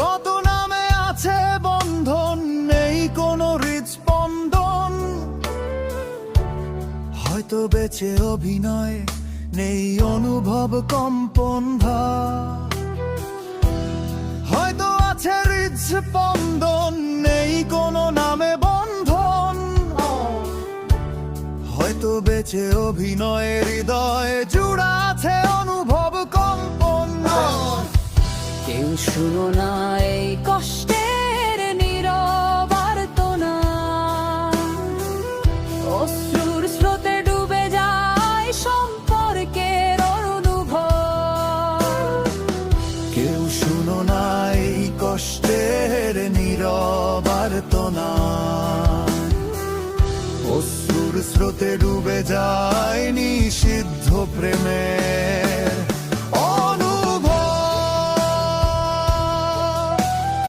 কত নামে আছে বন্ধন, নেই কোনো হৃদস্পন্দন। হয়তো বেঁচে অভিনয়, নেই অনুভব কম্পন হয়তো আছে হৃদস্পন্দন, নেই কোনো নামে বন্ধন। হয়তো বেঁচে অভিনয় হৃদয় শুনো না, এই কষ্টের নীরব আর্তনা অশ্রুর স্রোতে ডুবে যায় সম্পর্কের অনুভব। কেউ শুনো না, এই কষ্টের নীরব আর্তনা অশ্রুর স্রোতে ডুবে যায় নিষিদ্ধ প্রেমের